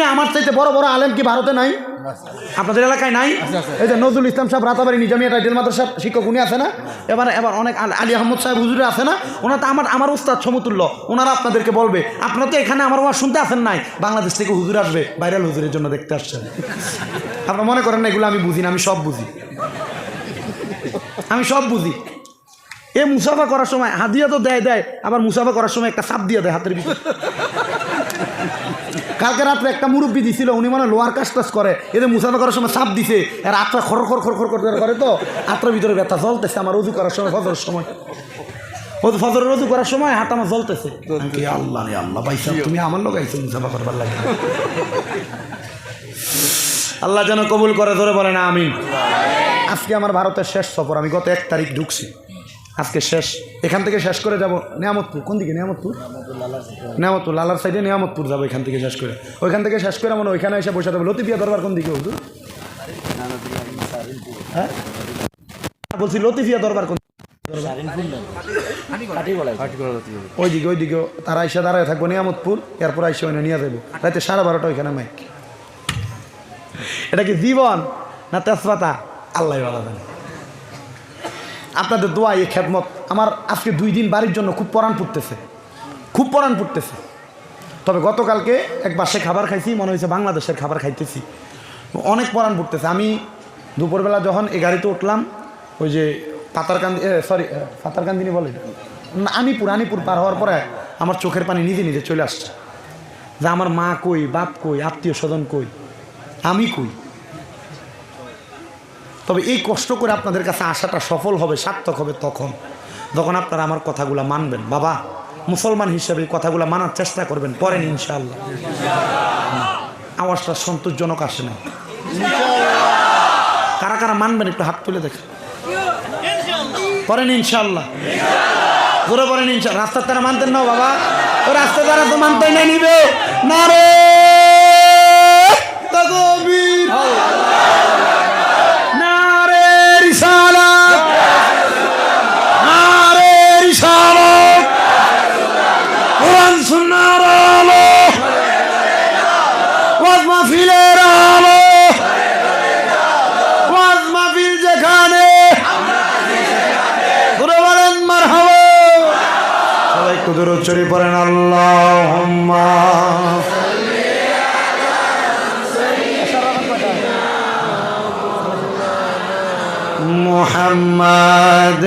না আমার চাইতে বড় বড় আলেম কি ভারতে নাই? আপনাদের এলাকায় নাই? এই যে নজরুল ইসলাম সাহেব রাতাবাড়ি নিজামিয়া টাইটেল মাদ্রাসার শিক্ষক উনি আছে না? এবার এবার অনেক আলী আহমদ সাহেব হুজুরে আছে না? ওনার তো আমার আমার উস্তাদ সমতুল্য। ওনারা আপনাদেরকে বলবে আপনারা তো এখানে আমার ওয়াজ শুনতে আসেন নাই। বাংলাদেশ থেকে হুজুর আসবে ভাইরাল হুজুরের জন্য দেখতে আসছেন। আপনারা মনে করেন না এগুলো আমি বুঝি না আমি সব বুঝি। আমি সব বুঝি। এ মুসাফা করার সময় হাদিয়া তো দেয় দেয় আবার মুসাফা করার সময় একটা সাপ দিয়ে দেয় হাতের ভিতরে। কালকে রাত্রে একটা মুরব্বী দিছিল, উনি মানে লোয়ার কাজ টাজ করে। এদের মুসাফা করার সময় সাপ দিছে আর আত্রা খর খর খর খর করে তো, আত্রার ভিতরে ব্যথা জ্বলতেছে আমার রুজু করার সময়, ফজরের সময়। ও ফজরের রুজু করার সময় হাত আমার জ্বলতেছে। আল্লাহ আল্লাহ, ভাই তুমি আমার লোক আইছো মুসাফা করবার লাগে আল্লাহ যেন কবুল করে, ধরে বলে না আমি আজকে আমার ভারতের শেষ সফর, আমি গত এক তারিখ ঢুকছি। আজকে শেষ। এখান থেকে শেষ করে যাব নিয়ামতপুর। কোন দিকে? নিয়ামতপুর? নিয়ামতপুর, লালার সাইডে নিয়ামতপুর যাব এখান থেকে শেষ করে। ওইখান থেকে শেষ করে মনে ওইখানে এসে বসে দেবো লতিফিয়া দরবার কোন দিকে হুজুর? হ্যাঁ? বলছি লতিফিয়া দরবার কোন ওই দিকে? ওই দিকে তারা এসে দাঁড়ায় থাকব নিয়ামতপুর। এরপর এসে ওইখানে নিয়ে যাব রাতে সাড়ে বারোটা ওইখানে মাইক। এটা কি জীবন না তেজপাতা? আল্লাহ জানে। আপনাদের দোয়া এই খেদমত। আমার আজকে দুই দিন বাড়ির জন্য খুব পরাণ পড়তেছে। খুব পরাণ পড়তেছে। তবে গতকালকে এক বাসে খাবার খাইছি, মনে হয়েছে বাংলাদেশের খাবার খাইতেছি। অনেক পরাণ পড়তেছে। আমি দুপুরবেলা যখন এই গাড়িতে উঠলাম, ওই যে পাতারকান্দি সরি পাতারকান্দিনি বলে আনিপুর আনিপুর পার হওয়ার পরে আমার চোখের পানি নিজে নিজে চলে আসছে। যে আমার মা কই, বাপ কই, আত্মীয় স্বজন কই, আমি কই? তবে এই কষ্ট করে আপনাদের কাছে আসাটা সফল হবে, সার্থক হবে তখন। যখন আপনারা আমার কথাগুলো মানবেন। বাবা, মুসলমান হিসেবে কথাগুলো মানার চেষ্টা করবেন, পরেন ইনশাআল্লাহ। আওয়াজটা সন্তোষজনক আসে না কারা কারা মানবেন একটু হাত তুলে দেখেন। পরেন ইনশাআল্লাহ। জোরে পরেন ইনশাআল্লাহ। রাস্তার তারা মানতেন না বাবা। ও রাস্তা তারা তো মানতে নিবে। না রে! উচ্চরি পড়েন আল্লাহুম্মা। মোহাম্মদ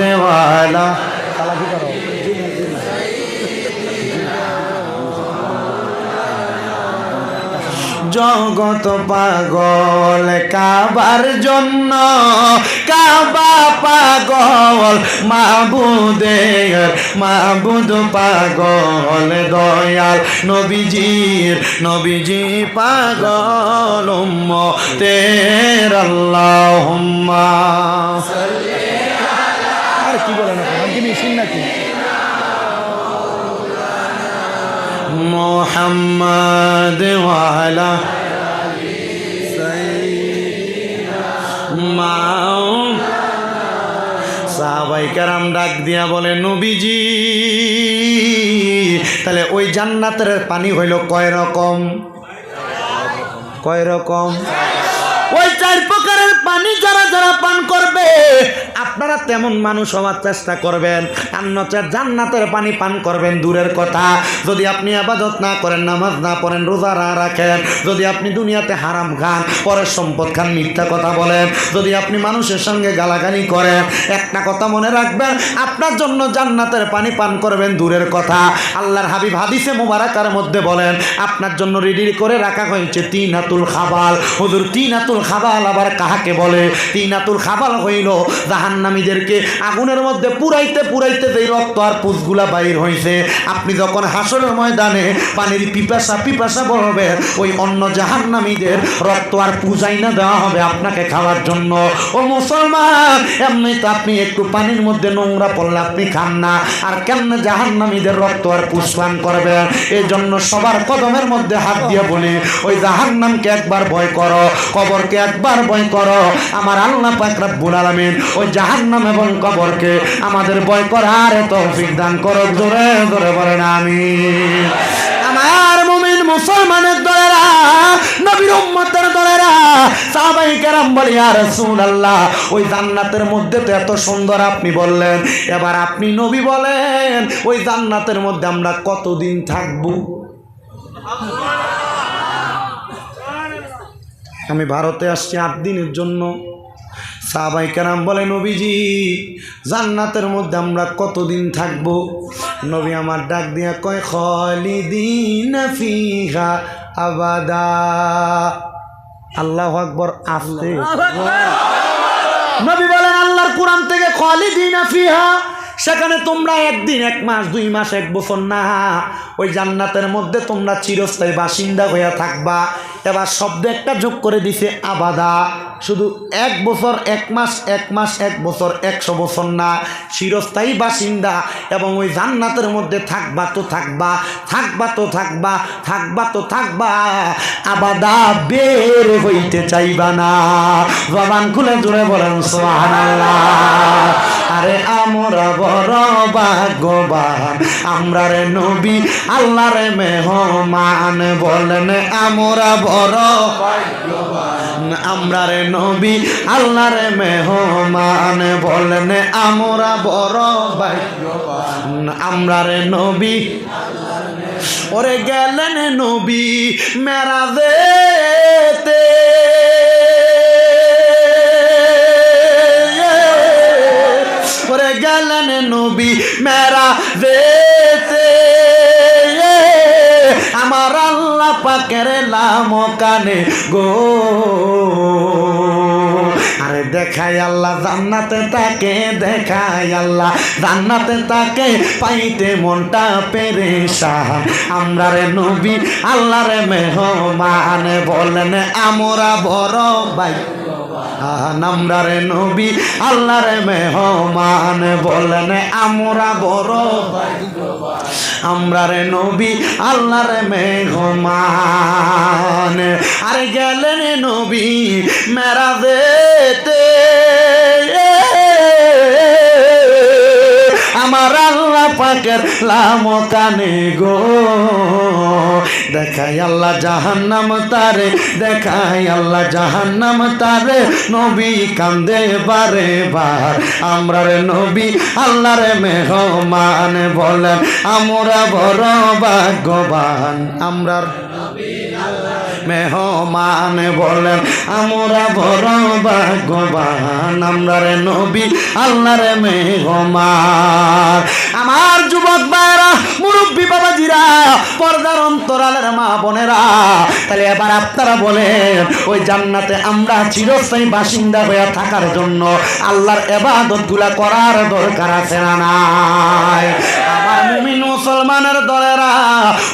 জগত পাগল কাবার জন্য পাগল, মাবুদের, মাবুদ পাগল, দয়াল নবীজির, নবীজি পাগল তের আর কি বলেন কি মেশিন নাকি? মোহাম্মদ ওয়ালা সাহাবাই কারাম ডাক দিয়া বলে, নবীজি, তাহলে ওই জান্নাতের পানি হইল কয় রকম? কয় রকম। ওই চার প্রকারের পানি যারা পান করবে, আপনারা তেমন মানুষ হওয়ার চেষ্টা করবেন। আর নচেত জান্নাতের পানি পান করবেন, দূরের কথা। যদি আপনি আবাদত না করেন, নামাজ না পড়েন, রোজা না রাখেন, যদি আপনি দুনিয়াতে হারাম খান, পরের সম্পদ খান, মিথ্যা কথা বলেন। যদি আপনি মানুষের সঙ্গে গালাগালি করেন, একটা কথা মনে রাখবেন, আপনার জন্য জান্নাতের পানি পান করবেন, দূরের কথা। আল্লাহর হাবিব হাদিসে মুবারাকার মধ্যে বলেন, আপনার জন্য রেডি করে রাখা হয়েছে তিন হাতুল খাবাল। হুজুর তিন হাতুল খাবাল আবার কাহাকে বলে? তিন হাতুল খাবাল হইল, জাহান্নামীদেরকে আগুনের মধ্যে পুরাইতে পুরাইতে যেই রক্ত আর পুষগুলা বাইর হয়েছে আপনি যখন হাসরের ময়দানে পানির পিপাসা পিপাসা বলবে, ওই অন্য জাহান্নামীদের রক্ত আর পূজাই না দেওয়া হবে আপনাকে খাওয়ার জন্য। ও মুসলমান, এমনি তো আপনি একটু পানির মধ্যে নোংরা পড়লে আপনি খান না। আর কেমনে জাহান্নামীদের রক্ত আর পুষ্পান করবেন এই জন্য সবার কদমের মধ্যে হাত দিয়ে বলি, ওই জাহান্নামকে একবার ভয় করো, কবরকে একবার ভয় করো। আমার আল্লাহ পাক রব্বুল আলামিন ওই জাহান্নাম এবং কবরকে আমাদের ভয় করার তৌফিক দান করো জোরে জোরে বলেন আমি আমার মুমিন মুসলমানের দলেরা সাহাবাই কেরাম বলি আর আল্লাহ ওই জান্নাতের মধ্যে তো এত সুন্দর আপনি বললেন। এবার আপনি নবী বলেন, ওই জান্নাতের মধ্যে আমরা কতদিন থাকব? আমি ভারতে আসছি আট দিনের জন্য। সাহাবাই কেরাম বলে নবীজি জান্নাতের মধ্যে আমরা কতদিন থাকব? নবী আমার ডাক দিয়া কয় খলিদিন ফিহা আবাদা। আল্লাহ আকবর আসতে নবী বলেন আল্লাহর কোরআন থেকে খলিদিন ফিহা সেখানে তোমরা একদিন, এক মাস, দুই মাস, এক বছর না, ওই জান্নাতের মধ্যে তোমরা চিরস্থায়ী বাসিন্দা হইয়া থাকবা। এবার শব্দ একটা যোগ করে দিছে, আবাদা। শুধু এক বছর, এক মাস এক মাস, এক বছর, একশো বছর না, চিরস্থায়ী বাসিন্দা। এবং ওই জান্নাতের মধ্যে থাকবা তো থাকবা থাকবা তো থাকবা থাকবা তো থাকবা। আবাদা বের হইতে চাইবা না। জবান খুলে জুড়ে বলেন সোহানাল্লাহ আরে আমরা বড় ভাগ্যবান। আমরা রে নবী আল্লাহ রে মেহমান বলেন, আমরা বড় ভাগ্যবান। আমরা রে নবী আল্লাহ রে মেহমান বলেন, আমরা বড় আমরা রে নবী ওরে গেলেন নবী মেরাজেতে। গেলেন নবী মেরা যেতে। আমার আল্লাহ পাকের লাম কানে গো। আরে দেখাই আল্লাহ, জান্নাতে তাকে দেখাই আল্লাহ, জান্নাতে তাকে পাইতে মনটা পেরেশান। আমরা রে নবী, আল্লাহ রে মেহমান, বলেন আমরা বড় ভাই। আমরা রে নবী রে মেহমান বলেন, আমরা বড় আমরা রে নবী আল্লাহ রে মেহমান। আরে গেলেন নবী মেরা আমার আল্লাহ পাকের লাম কানে গো। দেখাই আল্লাহ জাহান্নাম তারে, দেখাই আল্লাহ জাহান্নাম তারে, নবী কান্দে বারে বার। আমরা রে নবী আল্লাহ রে মেহমান বলেন, আমরা বড় ভাগ্যবান। আমরা মেহমান বলেন, আমরা বড় ভাগ্যবান, আমরা রে নবী, আল্লাহ রে মেহমান। আমার যুবক ভাইরা মুরব্বী বাবাজিরা, পর্দার অন্তরালের মা বোনেরা, তাহলে এবার আপনারা বলেন, ওই জান্নাতে আমরা চিরস্থায়ী বাসিন্দা হয়ে থাকার জন্য আল্লাহর এবাদত করার দরকার আছে না নাই? মুমিন মুসলমানের দলেরা,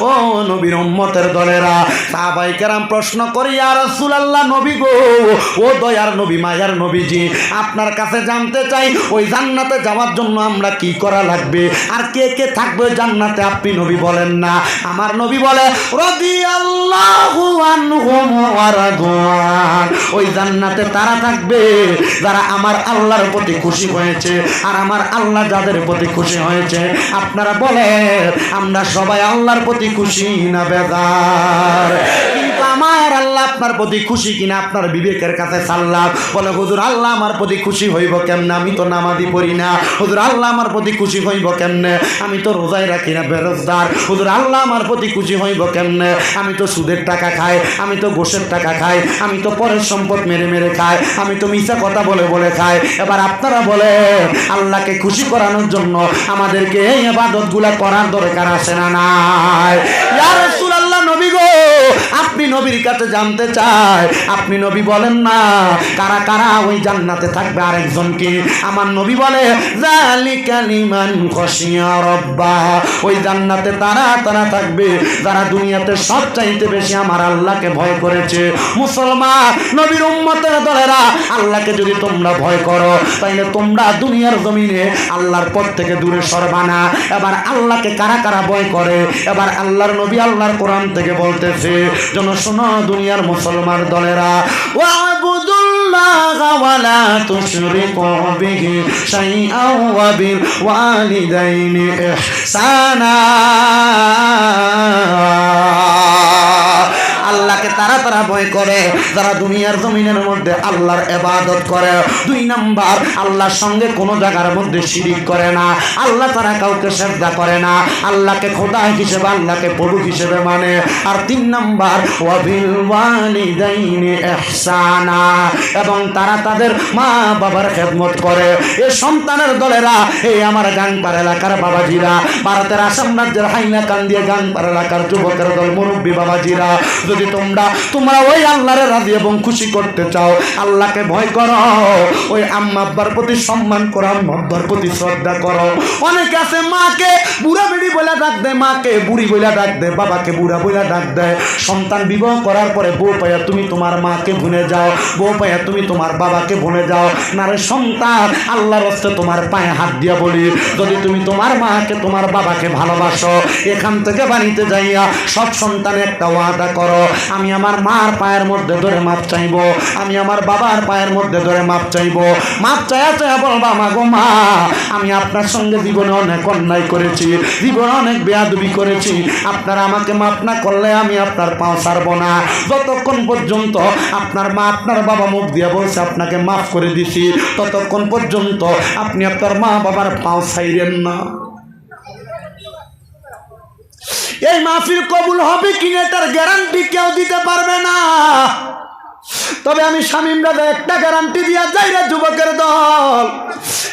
ও নবীর উম্মতের দলেরা, সাহাবাই কেরাম প্রশ্ন করি আর নবী গো, ও দয়ার নবী, মায়ার নবীজি, আপনার কাছে জানতে চাই, ওই জান্নাতে যাওয়ার জন্য আমরা কি করা লাগবে? আর কে কে থাকবে জান্নাতে আপনি নবী বলেন না। আমার নবী বলে ওই জান্নাতে তারা থাকবে, যারা আমার আল্লাহর প্রতি খুশি হয়েছে, আর আমার আল্লাহ যাদের প্রতি খুশি হয়েছে, আপনারা বলেন আমরা সবাই আল্লাহর প্রতি খুশি না কিন্তু আমার আল্লাহ আপনার প্রতি খুশি কিনা, আপনার বিবেকের কাছে সাল্লাম। বলে, হুজুর, আল্লাহ আমার প্রতি খুশি হইব কেমনে? আমি তো নামাজি পড়ি না। হুজুর, আল্লাহ আমার প্রতি খুশি হইব কেমনে? আমি তো রোজাই রাখি না, বেরোজগার। হুজুর, আল্লাহ আমার প্রতি খুশি হইব কেমনে? আমি তো সুদের টাকা খাই, আমি তো গোসের টাকা খাই, আমি তো পরের সম্পদ মেরে মেরে খাই, আমি তো মিথ্যা কথা বলে বলে খাই। এবার আপনারা বলে আল্লাহকে খুশি করানোর জন্য আমাদেরকে এই আবাদত গুলা করার দরকার আছে না নাই? নবী গো আপনি নবীর কাছে জানতে চাই, আপনি নবী বলেন না, কারা কারা ওই জান্নাতে থাকবে আরেকজন কি? আমার নবী বলে ওই জান্নাতে তারা তারা থাকবে, যারা দুনিয়াতে সব চাইতে বেশি আমার আল্লাহকে ভয় করেছে। মুসলমান, নবীর উম্মতের দলেরা আল্লাহকে যদি তোমরা ভয় করো, তাইলে তোমরা দুনিয়ার জমিনে আল্লাহর পথ থেকে দূরে সরবানা এবার আল্লাহকে কারা কারা ভয় করে? এবার আল্লাহর নবী আল্লাহর কোরআন থেকে বলতেছে যেন শোনো দুনিয়ার মুসলমান দলেরা। ولا تشركوا به شيئا وبالوالدين ইহসানা। আল্লাহকে তারা তারা ভয় করে, যারা দুনিয়ার জমিনের মধ্যে আল্লাহর এবাদত করে। দুই নাম্বার, আল্লাহর সঙ্গে কোনো জায়গার মধ্যে শিরিক করে না। আল্লাহ তারা কাউকে শ্রদ্ধা করে না। আল্লাহকে খোদা হিসেবে, আল্লাহকে প্রভু হিসেবে মানে। আর তিন নাম্বার এবং তারা তাদের মা বাবার খেদমত করে। এ সন্তানের দলেরা, এই আমার গাংপার এলাকার বাবাজিরা, ভারতের আসাম রাজ্যের হাইনা কান্দিয়া গাংপার এলাকার যুবকের দল, মুরব্বী বাবাজিরা। যদি তোমরা তোমরা ওই আল্লাহরে রাজি এবং খুশি করতে চাও। আল্লাহকে ভয় করো। ওই আম্মা আব্বার প্রতি সম্মান করো আম্মা আব্বার প্রতি শ্রদ্ধা করো। অনেকে আছে, মাকে বুড়া বেড়ি বলে ডাক দেয়, মাকে বুড়ি বলে ডাক দেয়, বাবাকে বুড়া বলে ডাক দেয়। সন্তান বিবাহ করার পরে বউ পাইয়া তুমি তোমার মাকে ভুলে যাও, বউ পাইয়া তুমি তোমার বাবাকে ভুলে যাও। না রে সন্তান, আল্লাহর হস্তে তোমার পায়ে হাত দিয়া বলি, যদি তুমি তোমার মাকে, তোমার বাবাকে ভালোবাসো, এখান থেকে বাড়িতে যাইয়া সব সন্তান একটা ওয়াদা করো। আমি আমার মার পায়ের মধ্যে ধরে মাপ চাইব, আমি আমার বাবার পায়ের মধ্যে ধরে মাপ চাইব। মাপ চায়া চায়া বলবা, মা গো মা, আমি আপনার সঙ্গে জীবনে অনেক অন্যায় করেছি, জীবনে অনেক বেয়াদবি করেছি। আপনারা আমাকে মাপ না করলে আমি আপনার পাও ছাড়বো না। যতক্ষণ পর্যন্ত আপনার মা আপনার বাবা মুখ দিয়ে বলছে, আপনাকে মাফ করে দিছি, ততক্ষণ পর্যন্ত আপনি আপনার মা বাবার পাও ছাইরেন না। এই মাহফিল কবুল হবে কিনা তার গ্যারান্টি কেউ দিতে পারবে না। তবে আমি শামীম রাজা একটা গ্যারান্টি দিয়া যাই রে যুবকের দল।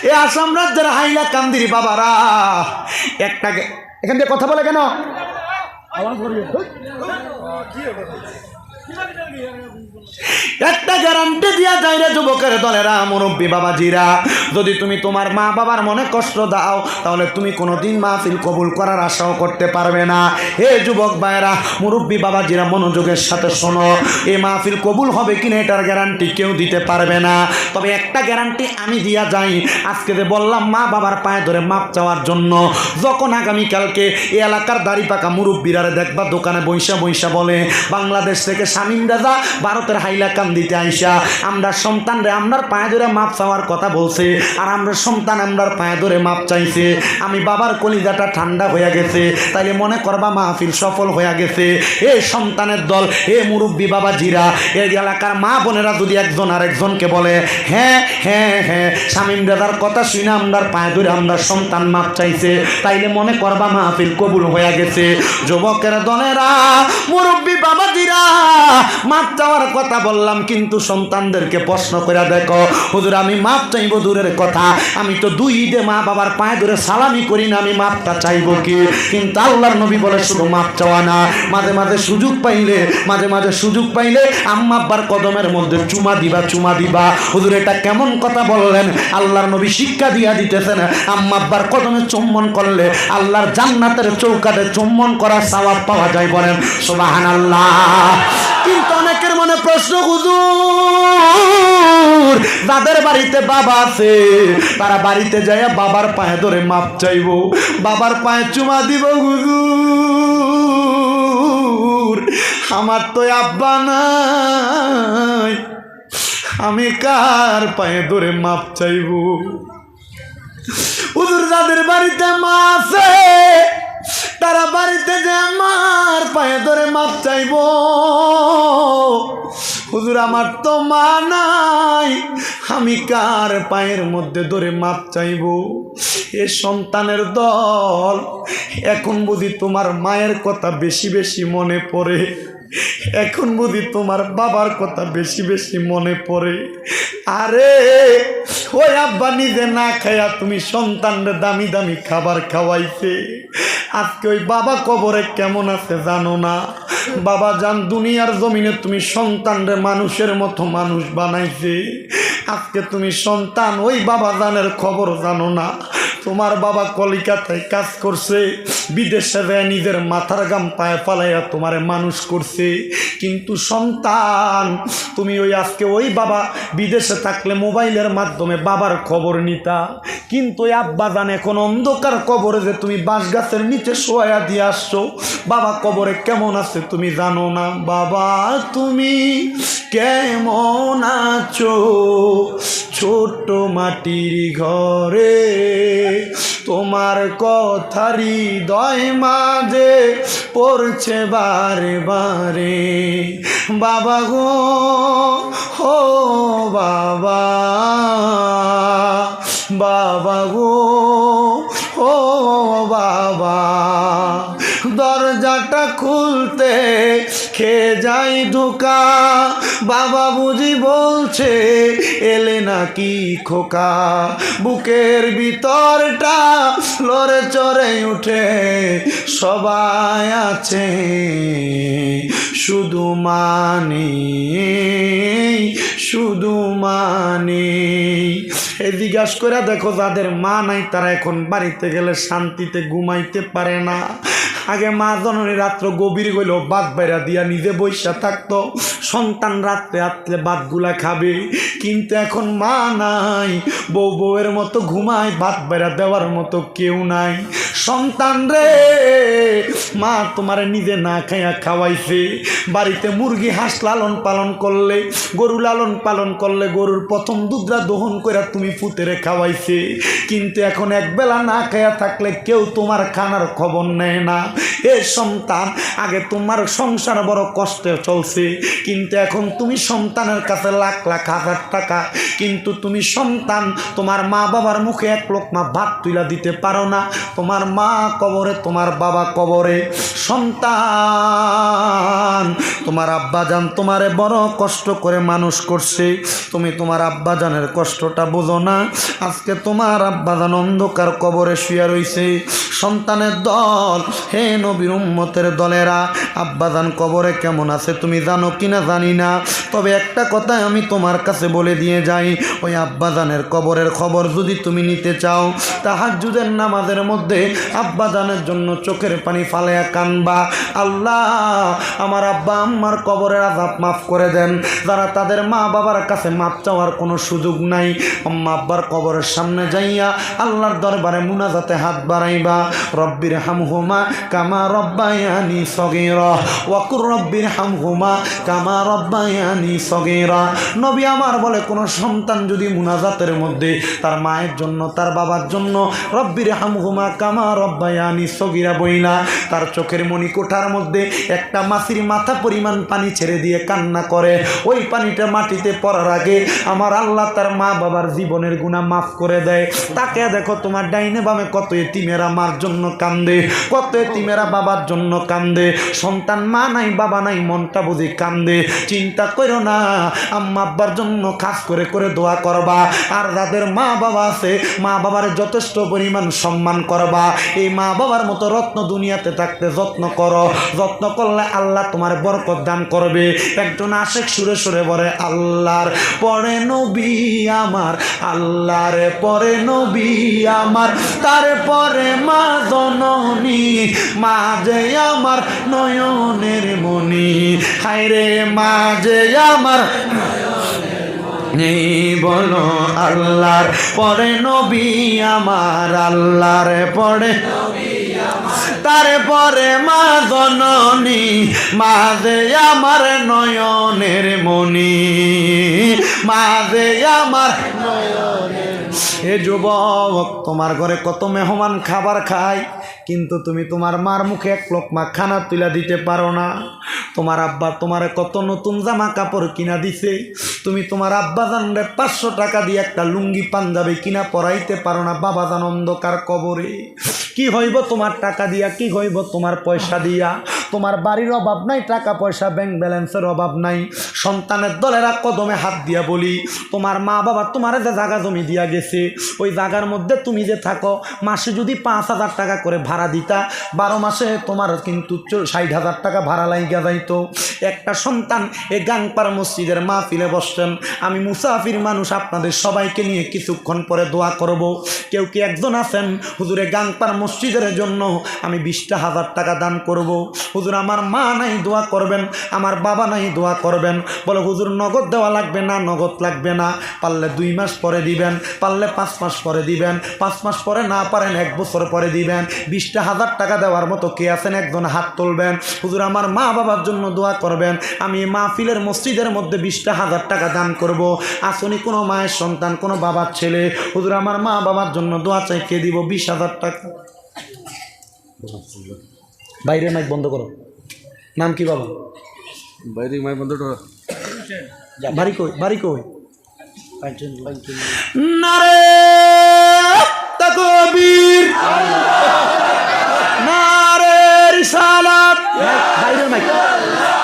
এ আসাম রাজ্যের হাইলা কান্দির বাবারা। একটা এখান দিয়ে কথা বলে কেন? একটা গ্যারান্টি দিয়া যায় রে যুবকের দলেরা, মুরব্বী বাবাজিরা। যদি তুমি তোমার মা বাবার মনে কষ্ট দাও, তাহলে তুমি কোনোদিন মাহফিল কবুল করার আশাও করতে পারবে না। হে যুবক ভাইরা মুরব্বী বাবাজিরা, মনোযোগের সাথে শোনো। এই মাহফিল কবুল হবে কিনা এটার গ্যারান্টি কেউ দিতে পারবে না। তবে একটা গ্যারান্টি আমি দিয়া যাই। আজকে যে বললাম মা বাবার পায়ে ধরে মাপ চাওয়ার জন্য, যখন আগামীকালকে এই এলাকার দাড়ি পাকা মুরব্বীরারে দেখবা দোকানে বৈশা বৈশা বলে, বাংলাদেশ থেকে শামীম রাজা ভারতের হাইলাকান্দিতে আইসা, আমরা সন্তানরে আমরার পায়ে ধরে মাপ চাওয়ার কথা বলছে, আর আমরা সন্তান আমরার পায়ে ধরে মাপ চাইছে। আমি বাবার কলিজাটা ঠান্ডা হয়ে গেছে, তাইলে মনে করবা মাহফিল সফল হয়ে গেছে। এ সন্তানের দল, এ মুরব্বী বাবা জিরা এই এলাকার মা বোনেরা যদি একজন আর একজনকে বলে হ্যাঁ হ্যাঁ হ্যাঁ শামীম দাদার কথা শুনে আমরার পায়ে ধরে আমরা সন্তান মাপ চাইছে, তাইলে মনে করবা মাহফিল কবুল হয়ে গেছে। যুবকের দলেরা, মুরব্বী বাবাজিরা, মাপ চাওয়ার কথা বললাম, কিন্তু সন্তানদেরকে প্রশ্ন করে দেখো, হুজুর, আমি মাপ চাইব দূরের কথা। আমি তো দুই ঈদে মা বাবার পায়ে ধরে সালামি করি না, আমি মাপটা চাইব কি? কিন্তু আল্লাহর নবী বলে শুধু মাপ চাওয়া না। মাঝে মাঝে সুযোগ পাইলে, মাঝে মাঝে সুযোগ পাইলে আম্মা আব্বার কদমের মধ্যে চুমা দিবা চুমা দিবা। হুজুর, এটা কেমন কথা বললেন? আল্লাহর নবী শিক্ষা দিয়া দিতেছেন, আম্মা আব্বার কদমে চুম্বন করলে আল্লাহর জান্নাতের চৌকাতে চুম্বন করার সওয়াব পাওয়া যায় বলেন। সুবহানাল্লাহ। কিন্তু অনেকের মনে প্রশ্ন, হুজুর, যাদের বাড়িতে বাবা আছে, তারা বাড়িতে যায় বাবার পায়ে ধরে মাপ চাইব। বাবার পায়ে চুমা দিব, হুজুর। আমার তো আব্বা নাই। আমি কার পায়ে ধরে মাপ চাইব? হুজুর, যাদের বাড়িতে মা আছে তারা বাড়িতে যে আমার পায়ে ধরে মাপ চাইব। হুজুর, আমার তো মা নাই। আমি কার পায়ের মধ্যে ধরে মাপ চাইব? এ সন্তানের দল, এখন বুঝি তোমার মায়ের কথা বেশি বেশি মনে পড়ে। এখন বুঝি তোমার বাবার কথা বেশি বেশি মনে পড়ে। আরে, ওই আব্বা নিজে না খায়া তুমি সন্তানরে দামি দামি খাবার খাওয়াইছে। আজকে ওই বাবা কবরে কেমন আছে জানো না? বাবা জান দুনিয়ার জমিনে তুমি সন্তানরে মানুষের মতো মানুষ বানাইছে। আজকে তুমি সন্তান, ওই বাবা জানের খবর জানো না? তোমার বাবা কলিকাতায় কাজ করছে, বিদেশে যায় নিজের মাথার গাম পায়ে ফালাইয়া তোমারে মানুষ করছে। কিন্তু সন্তান, তুমি ওই আজকে ওই বাবা বিদেশে থাকলে মোবাইলের মাধ্যমে বাবার খবর নিতা। কিন্তু ওই আব্বা জান এখন অন্ধকার কবরে যে তুমি বাঁশ গাছের নিচে শোয়া দিয়ে আসছো। বাবা কবরে কেমন আছে তুমি জানো না? বাবা, তুমি কেমন আছো? ছোট্ট মাটির ঘরে তোমার কথারি দয় মাঝে পড়ছে বারে বারে। বাবা গো, হো বাবা বাবা গো ও বাবা। দরজাটা খুলতে খেয়ে যাই ধোকা। বাবা বুঝি বলছে, এলে নাকি খোকা? বুকের ভিতরটা লড়ে চড়ে উঠে, সবাই আছে শুধু মানে শুধু মানে। এই জিজ্ঞাস করে দেখো, যাদের মা নাই, তারা এখন বাড়িতে গেলে শান্তিতে ঘুমাইতে পারে না। আগে মা জননী রাত্র গভীর গইল বাদ বাইরা দিয়া নিজে বৈশা থাকতো। সন্তান রাত্রে রাত্রে ভাতগুলা খাবে। কিন্তু এখন মা নাই, বউ বউয়ের মতো ঘুমায় ভাত বাইরা দেওয়ার মতো কেউ নাই। সন্তান রে, মা তোমার নিজে না খাইয়া খাওয়াইছে। বাড়িতে মুরগি হাঁস লালন পালন করলে, গরু লালন পালন করলে গরুর প্রথম দুধরা দহন করে তুমি ফুতেরে খাওয়াইছে। কিন্তু এখন একবেলা না খাইয়া থাকলে কেউ তোমার খানার খবর নেয় না। এ সন্তান, আগে তোমার সংসার বড় কষ্টে চলছে, কিন্তু এখন তুমি সন্তানের কাছে লাখ লাখ হাজার টাকা, কিন্তু তুমি সন্তান, তোমার মা বাবার মুখে এক লোকমা ভাত তুলা দিতে পারো না, তোমার মা কবরে, তোমার বাবা কবরে। সন্তান, তোমার আব্বাজান তোমারে বড় কষ্ট করে মানুষ করছে, তুমি তোমার আব্বাজানের কষ্টটা বোঝো না, আজকে তোমার আব্বাজান অন্ধকার কবরে শুয়ে রইছে। সন্তানের দল, হে নবীর উম্মতের দলেরা। আব্বাজান কবরে কেমন আছে তুমি জানো কিনা জানি না। তবে একটা কথা আমি তোমার কাছে বলে দিয়ে যাই। ওই আব্বাজানের কবরের খবর যদি তুমি নিতে চাও তাহাজুদের নামাজের মধ্যে আব্বাজানের জন্য চোখের পানি ফালাইয়া কানবা। আল্লাহ, আমার আব্বা আম্মার কবরের আজাব মাফ করে দেন। যারা তাদের মা বাবার কাছে মাপ চাওয়ার কোনো সুযোগ নাই। আম্মা আব্বার কবরের সামনে যাইয়া আল্লাহর দরবারে মুনাজাতে হাত বাড়াইবা। রব্বির হামহুমা কামা রব্বায়ানি সগীরা, ওয়াকুর রব্বির হামহুমা, কামা রব্বায়ানি সগীরা। নবী আমার বলে, কোনো সন্তান যদি মুনাজাতের মধ্যে তার মায়ের জন্য, তার বাবার জন্য রব্বির হামহুমা, কামা রব্বায়ানি সগীরা বইলা, তার চোখের মণিকোঠার মধ্যে একটা মাছির মাথা পরিমাণ পানি ছেড়ে দিয়ে কান্না করে, ওই পানিটা মাটিতে পড়ার আগে আমার আল্লাহ তার মা বাবার জীবনের গুণা মাফ করে দেয়। তাকে দেখো, তোমার ডাইনে বামে কত এতিমেরা মার জন্য কান্দে, কত এতিমেরা বাবার জন্য কান্দে। সন্তান মা নাই, বাবা নাই, মনটা বুঝি কান্দে। চিন্তা করো না, আম্মা আব্বার জন্য খাস করে করে দোয়া করবা। আর যাদের মা বাবা আছে, মা বাবার যথেষ্ট পরিমাণ সম্মান করবা। এই মা বাবার মতো রত্ন দুনিয়াতে থাকতে যত্ন করো। যত্ন করলে আল্লাহ তোমার বরকত দান করবে। একজন আশেক সুরে সুরে বলে, আল্লাহর পরে নবী আমার, আল্লাহর পরে নবী আমার, তারপরে মা জননী মা যে আমার নয়নের মনি হায়রে মা যে আমার বলো আল্লাহর, পরে নবী আমার আল্লাহর, পরে তারপরে মা জননী মা যে আমার নয়নের মনি মা যে আমার নয়নের এ যুবক, তোমার ঘরে কত মেহমান খাবার খায়? কিন্তু তুমি তোমার মার মুখে এক লোকমা খানা তুলা দিতে পারো না। তোমার আব্বা তোমার কত নতুন জামা কাপড় কিনা দিছে। তুমি তোমার আব্বা জানরে পাঁচশো টাকা দিয়ে একটা লুঙ্গি পাঞ্জাবি কিনা পরাইতে পারো না, বাবা জান অন্ধকার কবরে। কি হইব তোমার টাকা দিয়া, কি হইব তোমার পয়সা দিয়া? তোমার বাড়ির অভাব নাই, টাকা পয়সা ব্যাংক ব্যালেন্সের অভাব নাই। সন্তানের দলেরা কদমে হাত দিয়া বলি, তোমার মা বাবা তোমার যে জায়গা জমি দিয়া গেছে, ওই জায়গার মধ্যে তুমি যে থাকো, মাসে যদি পাঁচ হাজার টাকা করে ভাড়া দিতা। বারো মাসে তোমার কিন্তু ষাট হাজার টাকা ভাড়া লাইগা যাইতো। একটা সন্তান এ গাংপার মসজিদের মাহফিলে বসছেন। আমি মুসাফির মানুষ, আপনাদের সবাইকে নিয়ে কিছুক্ষণ পরে দোয়া করব। কেউ কি একজন আছেন? হুজুরে গাংপার মসজিদের জন্য আমি বিশটা হাজার টাকা দান করব। হুজুর, আমার মা নাই, দোয়া করবেন। আমার বাবা নাই, দোয়া করবেন। বলে, হুজুর, নগদ দেওয়া লাগবে না, নগদ লাগবে না। পারলে দুই মাস পরে দিবেন, পারলে পাঁচ মাস পরে দিবেন। পাঁচ মাস পরে না পারেন, এক বছর পরে দিবেন। বিশটা হাজার টাকা দেওয়ার মতো কে আছেন? একজন হাত তুলবেন। হুজুর আমার মা বাবার জন্য দোয়া করবেন। আমি মাহফিলের মসজিদের মধ্যে বিশটা হাজার টাকা দান করব। আসনি কোনো মায়ের সন্তান কোনো বাবার ছেলে। হুজুর আমার মা বাবার জন্য দোয়া চাই কে দিব বিশ হাজার টাকা? বাইরে মাইক বন্ধ করো। নাম কি বাবা? বাইরে মাই বন্ধুটা বাড়ি কই? বাড়ি কই? নারে তকবীর। নারে রিসালাত। বাইরে মাইক।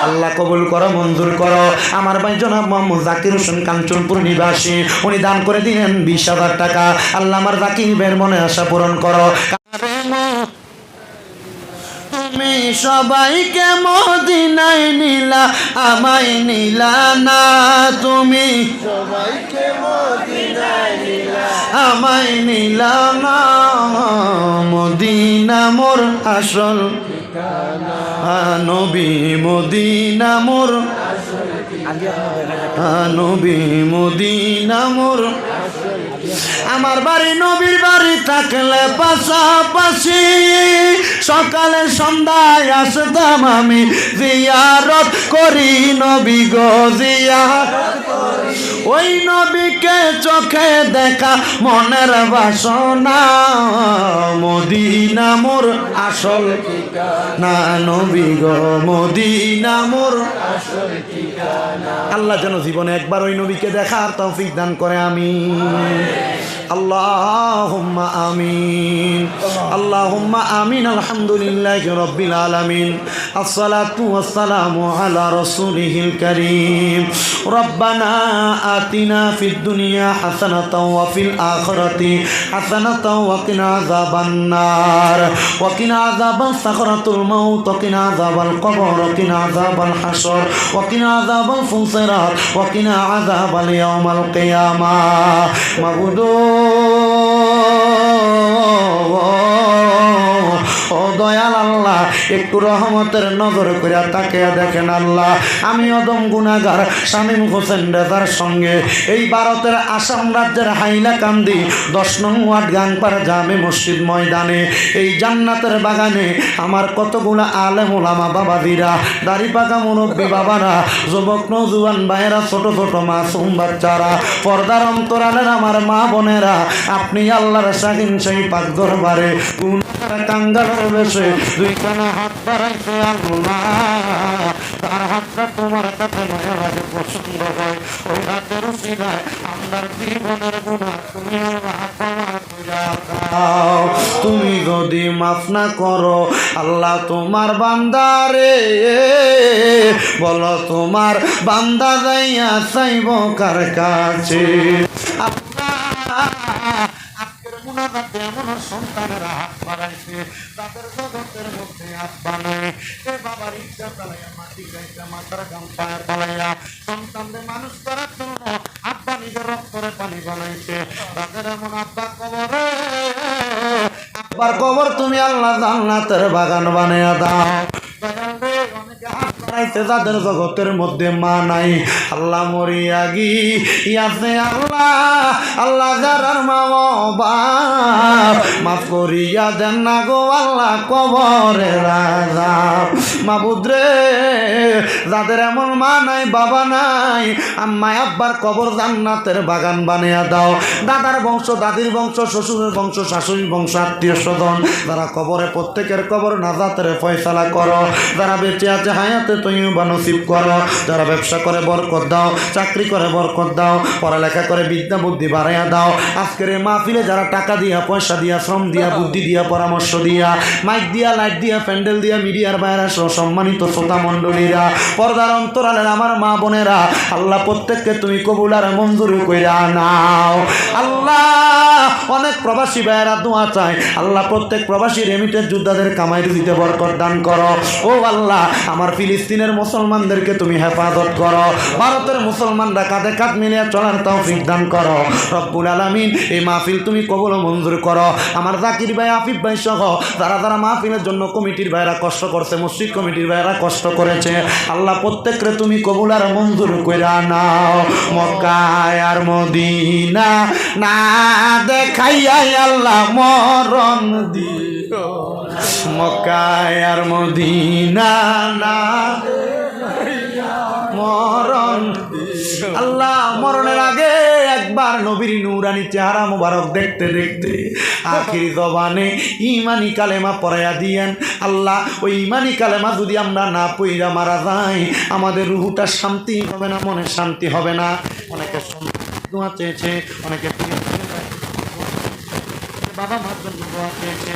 আল্লাহ কবুল করো মঞ্জুর করো। আমার ভাই জনাব মোহাম্মদ জাকির হোসেন কাঞ্চনপুর নিবাসী উনি দান করে দিলেন বিশ হাজার টাকা। আল্লাহ আমার জাকিবের মনে আশা পূরণ করো। তুমি সবাইকে মদিনায় নিলা আমায় নিলা না তুমি। আমায় নিলা না মদিনা মোর আসল। নবী মদিনা মোর। নবী মদিনা মোর। আমার বাড়ি নবীর বাড়ি থাকলে পাশাপাশি সকালে সন্ধ্যায় আসতাম আমি জিয়ারত করি নবী গো জিয়ারত ওই নবীকে চোখে দেখা মনের বাসনা। মদিনা মোর আসল না নবী গো, মদিনা মোর আল্লাহ যেন জীবনে একবার ওই নবীকে দেখার তৌফিক দান করে আমি আল্লাহুম্মা আমিন। عذاب الفنصرات وقنا عذاب اليوم القيامة مغدور ও দয়াল আল্লাহ, একটু রহমতের নজর করে তাকে দেখেন আল্লাহ, আমি অদম গুনাগার শামীম হোসেন রেজার সঙ্গে। এই ভারতের আসাম রাজ্যের হাইলাকান্দি, দশ নং ওয়ার্ড গাংপাড়া জামে মসজিদ ময়দানে। এই জান্নাতের বাগানে আমার কতগুলা আলেম ওলামা বাবাদিরা দাড়ি পাকা মুরব্বী বাবারা, যুবক নজুয়ান ভাইয়েরা, ছোট ছোট মাসুম বাচ্চারা, পর্দার অন্তরালের আমার মা বোনেরা, আপনি আল্লাহর শাহিন সেই পাক দরবারে গুনার হাত আল্লাহ তার হাতটা তোমার কাছে নয় লাগে পছন্দ হয়। ওই হাতের জীবনের গুণা তুমি তুমি যদি মাফ না করো, আল্লাহ তোমার বান্দারে। বলো তোমার বান্দা যাইয়া চাইব কার কাছে? আল্লাহ মুনাজাতে এমন সন্তানেরা হাত বাড়াইছে তাদের জগতের মধ্যে হাত বানায় এ বাবার ইচ্ছা চালাইয়া মাটি গাইতে মাথার গাম পায়ে চালাইয়া সন্তানদের মানুষ করার জন্য আব্বা নিজের রক্তরে পানি বানাইছে তাদের এমন আব্বা কবরে আব্বার কবর তুমি আল্লাহ জান্নাতের বাগান বানাইয়া দাও। অনেকে হাত বাড়াইছে যাদের জগতের মধ্যে মা নাই। আল্লাহ মরিয়া গি ইয়াছে আল্লাহ আল্লাহ যারার মা বাপ। মাফ করিয়া দেন না গো আল্লাহ কবরে রাজা মাবুদ্রে যাদের এমন মা নাই, বাবা নাই আম্মায় আব্বার কবর জান্নাতের বাগান বানিয়ে দাও। দাদার বংশ, দাদির বংশ, শ্বশুরের বংশ, শাশুড়ির বংশ, আত্মীয় স্বজন, যারা কবরে প্রত্যেকের কবর নাজাতের ফয়সালা করো। যারা বেঁচে আছে, হায়াতে তুমি নসিব করো, যারা ব্যবসা করে বরকত দাও, চাকরি করে বরকত দাও, পড়ালেখা করে বিদ্যা বুদ্ধি বাড়াইয়া দাও, আজকের মাহফিলে যারা টাকা দিয়া, পয়সা দিয়া, শ্রম দিয়া, বুদ্ধি দিয়া, পরামর্শ দিয়া মাইক দিয়া লাইট দিয়া, প্যান্ডেল দিয়া, মিডিয়ার বাইরে সহ সম্মানিত শ্রোতা মণ্ডলীরা, পর্দার অন্তরালের আমার মা বোনেরা, আল্লাহ প্রত্যেককে তুমি কবুল আর মঞ্জুর কইরা নাও। আল্লাহ, অনেক প্রবাসী ভাইয়েরা দোয়া চায়, আল্লাহ প্রত্যেক প্রবাসী রেমিটের যোদ্ধাদের কামাই দিতে বরকত দান করো। ও আল্লাহ, আমার ফিলিস্তিনের মুসলমানদেরকে তুমি হেফাজত করো। ভারতের মুসলমানরা কাঁধে কাঁধ মিলিয়ে চলার তাও দান করো। রব্বুল আলামিন, এই মাহফিল তুমি কবল মঞ্জুর করো। আমার জাকির ভাই, আফিফ ভাই সহ যারা যারা মাহফিলের জন্য কমিটির ভাইরা কষ্ট করছে, মসজিদ কমিটির ভাইরা কষ্ট করেছে, আল্লাহ প্রত্যেকরে তুমি কবুল আর মঞ্জুর কইরা নাও। মক্কায় আর মদিনা না দেখাইয়াই আল্লাহ মরণ দিও মক্কায় আর মদিনা না। মরণ। আল্লাহ, মরণের আগে একবার নবীর নুরানি চেহারা মোবারক দেখতে দেখতে আখির জবানে ইমানি কালেমা পড়াইয়া দিয়েন। আল্লাহ, ওই ইমানি কালেমা যদি আমরা না পইরা মারা যাই, আমাদের রুহুটা শান্তি হবে না, মনে শান্তি হবে না। অনেকে দোয়া চেয়েছে, অনেকে বাবা মার জন্য দোয়া চেয়েছে।